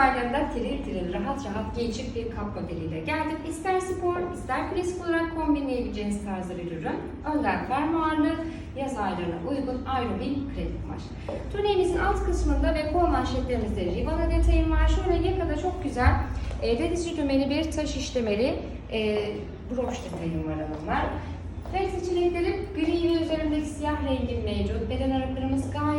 aylarında tiril tiril rahat rahat geçip bir kap modeliyle geldim. İster spor, ister klasik olarak kombinleyebileceğiniz tarzda bir ürün. Önden fermuarlı, yaz aylarına uygun ayrı bir kredi kumaş. Tuniğimizin alt kısmında ve kol manşetlerimizde ribana detayım var. Şöyle yakada çok güzel e, denizci dümeni bir taş işlemeli e, broş detayım var hanımlar. Renk seçenekleri gri ve üzerindeki siyah rengin mevcut. Beden aralıklarımız gayet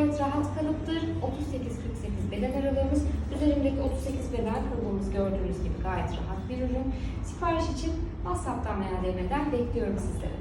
Üzerindeki 38 beden kalıbımız gördüğünüz gibi gayet rahat bir ürün. Sipariş için WhatsApp'tan veya DM'den bekliyorum sizleri.